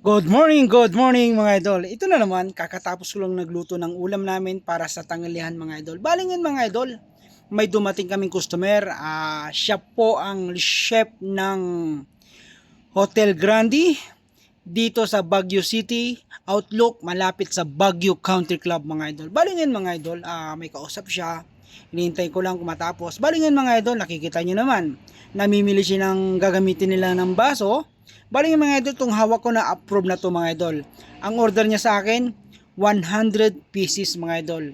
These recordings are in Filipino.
Good morning, good morning mga idol. Ito na naman, kakatapos ko lang nagluto ng ulam namin para sa tanghalihan mga idol. Balingin mga idol, may dumating kaming customer. Ah, siya po ang chef ng Hotel Grande dito sa Baguio City. Outlook, malapit sa Baguio Country Club mga idol. Balingin mga idol, ah, may kausap siya. Hinihintay ko lang kung matapos. Balingin mga idol, nakikita nyo naman. Namimili siya ng gagamitin nila ng baso. Bali mga idol, itong hawak ko na approve na to mga idol. Ang order niya sa akin, 100 pieces mga idol.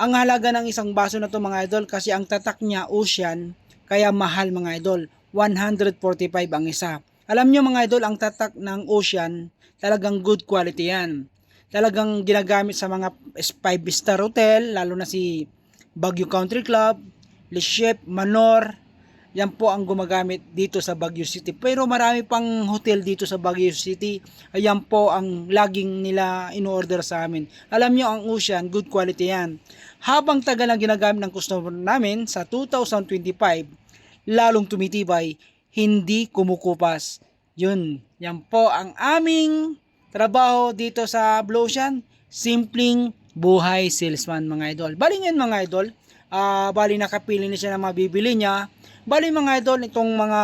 Ang halaga ng isang baso na to mga idol kasi ang tatak niya ocean, kaya mahal mga idol. 145 ang isa. Alam niyo mga idol, ang tatak ng ocean, talagang good quality yan. Talagang ginagamit sa mga 5 star hotel, lalo na si Baguio Country Club, Le Chef, Manor, yan po ang gumagamit dito sa Baguio City. Pero marami pang hotel dito sa Baguio City. Ayan po ang laging nila in-order sa amin. Alam nyo, ang Ocean, good quality yan. Habang tagal ang ginagamit ng customer namin sa 2025, lalong tumitibay, hindi kumukupas. Yun, yan po ang aming trabaho dito sa Blue Ocean. Simpleng buhay salesman mga idol. Bali ngayon mga idol, ah bali nakapili na siya ng mabibili niya. Bali mga idol, itong mga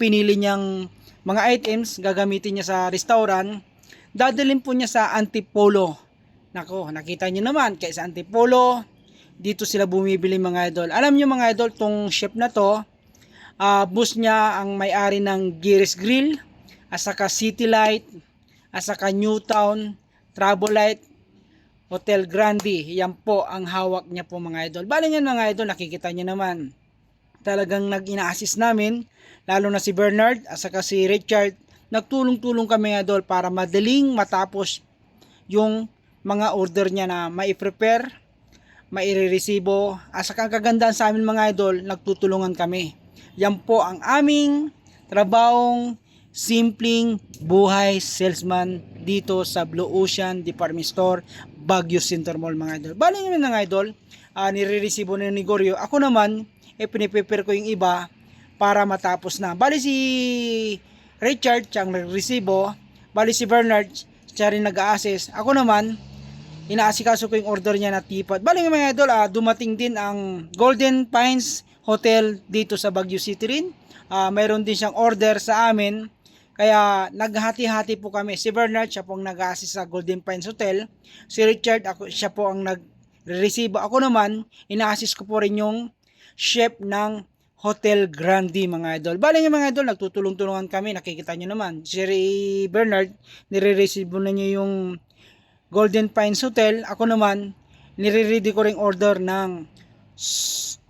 pinili niyang mga items, gagamitin niya sa restaurant, dadalhin po niya sa Antipolo. Nako, nakita niyo naman, kaya sa Antipolo, dito sila bumibili mga idol. Alam niyo mga idol, tong chef na to, ah boss niya ang may-ari ng Giris Grill, asaka City Light, asaka Newtown, Travelite, Hotel Grande. Yan po ang hawak niya po mga idol. Bali nga mga idol, nakikita niyo naman. Talagang nag-ina-assist namin, lalo na si Bernard at saka si Richard. Nagtulong-tulong kami mga idol para madaling matapos yung mga order niya na mai-prepare, maire-resibo. At saka ang kagandahan sa amin mga idol, nagtutulungan kami. Yan po ang aming trabahong simpleng buhay salesman dito sa Blue Ocean Department Store, Baguio Center Mall mga idol. Bali naman mga idol, uh, nire-resibo na ni Goryo. Ako naman, eh piniprepare ko yung iba para matapos na. Bali si Richard, siya ang nag-resibo. Bali si Bernard, siya rin nag-assess. Ako naman, inaasikaso ko yung order niya na tipat. Bali mga idol, ah, dumating din ang Golden Pines Hotel dito sa Baguio City rin. Ah, mayroon din siyang order sa amin. Kaya naghati-hati po kami. Si Bernard, siya po ang nag-assist sa Golden Pines Hotel. Si Richard, ako, siya po ang nag-receive. Ako naman, ina-assist ko po rin yung chef ng Hotel Grande mga idol. Bali nga mga idol, nagtutulong-tulungan kami. Nakikita nyo naman. Si Bernard, nire-receive na niya yung Golden Pines Hotel. Ako naman, nire-ready ko rin order ng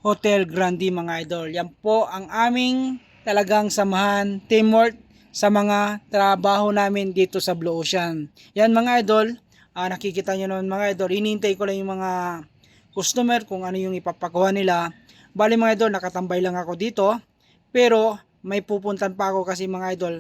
Hotel Grande mga idol. Yan po ang aming talagang samahan, teamwork sa mga trabaho namin dito sa Blue Ocean. Yan mga idol, ah, nakikita nyo naman mga idol, hinihintay ko lang yung mga customer kung ano yung ipapakuha nila. Bali mga idol, nakatambay lang ako dito. Pero may pupuntan pa ako kasi mga idol,